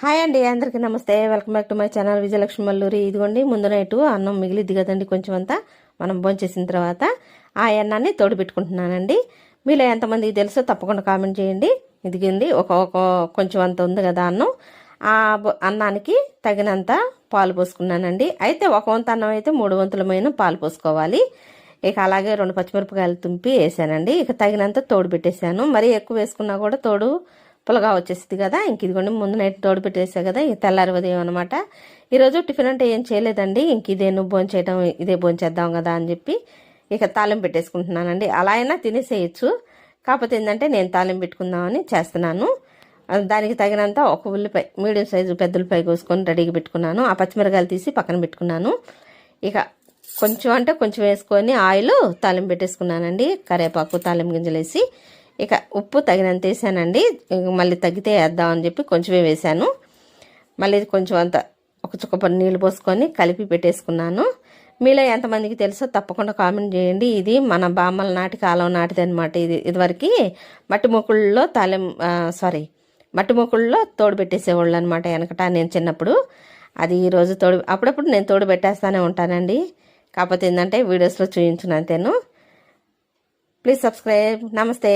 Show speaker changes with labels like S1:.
S1: Hi అండి అందరికీ నమస్తే. Welcome back to my channel Vijayalakshmi Malluri. ఇదిగోండి ముందు నైటు అన్నం మిగిలిద్ది కదండి కొంచెం అంతా. మనం భోంచేసిన తర్వాత ఆ అన్నాన్ని తోడు పెట్టుకుంటున్నానండి మీలో ఎంతమందికి తెలుసో తప్పకుండా కామెంట్ చేయండి. ఇదిగింది ఒక ఒక కొంచెం అంత ఉంది కదా అన్నం. ఆ అన్నానికి తగినంత పాలు పోసుకున్నానండి. అయితే ఒక వంత అన్నం అయితే మూడు వంతులమైన పాలు పోసుకోవాలి. ఇక అలాగే రెండు పచ్చిమిరపకాయలు తుంపి వేసానండి. ఇక తగినంత తోడు పెట్టేశాను. మరీ ఎక్కువ వేసుకున్నా కూడా తోడు పులగా వచ్చేసింది కదా ఇంక ఇదిగోండి ముందు నైట్ తోడు పెట్టేసా కదా ఇది తెల్లారి ఉదయం అనమాట ఈరోజు టిఫిన్ అంటే ఏం చేయలేదండి ఇంక ఇదే నువ్వు భోంచేయడం ఇదే భోంచేద్దాం కదా అని చెప్పి ఇక తాళం పెట్టేసుకుంటున్నానండి. అలా అయినా తినేసేయచ్చు కాకపోతే ఏంటంటే నేను తాళం పెట్టుకుందామని చేస్తున్నాను. దానికి తగినంత ఒక ఉల్లిపాయ మీడియం సైజు పెద్ద ఉల్లిపాయ కోసుకొని రెడీగా పెట్టుకున్నాను. ఆ పచ్చిమిరకాయలు తీసి పక్కన పెట్టుకున్నాను. ఇక కొంచెం అంటే కొంచెం వేసుకొని ఆయిల్ తాలింపు పెట్టేసుకున్నానండి కరివేపాకు తాలింపు గింజలు వేసి ఇక ఉప్పు తగినంత వేసానండి. మళ్ళీ తగ్గితే వేద్దామని చెప్పి కొంచెమే వేసాను. మళ్ళీ కొంచెం అంత ఒక చుక్క నీళ్ళు పోసుకొని కలిపి పెట్టేసుకున్నాను. మీలో ఎంతమందికి తెలుసో తప్పకుండా కామెంట్ చేయండి. ఇది మన బామ్మల నాటి కాలం నాటిది అనమాట ఇది ఇదివరకు. మట్టి మొక్కుల్లో తాలిం సారీ మట్టి మొక్కుల్లో తోడు పెట్టేసేవాళ్ళు అనమాట వెనకట నేను చిన్నప్పుడు. అది ఈరోజు తోడు అప్పుడప్పుడు నేను తోడు పెట్టేస్తానే ఉంటానండి. కాకపోతే ఏంటంటే వీడియోస్లో చూపించిన అంతేను. Please subscribe. నమస్తే.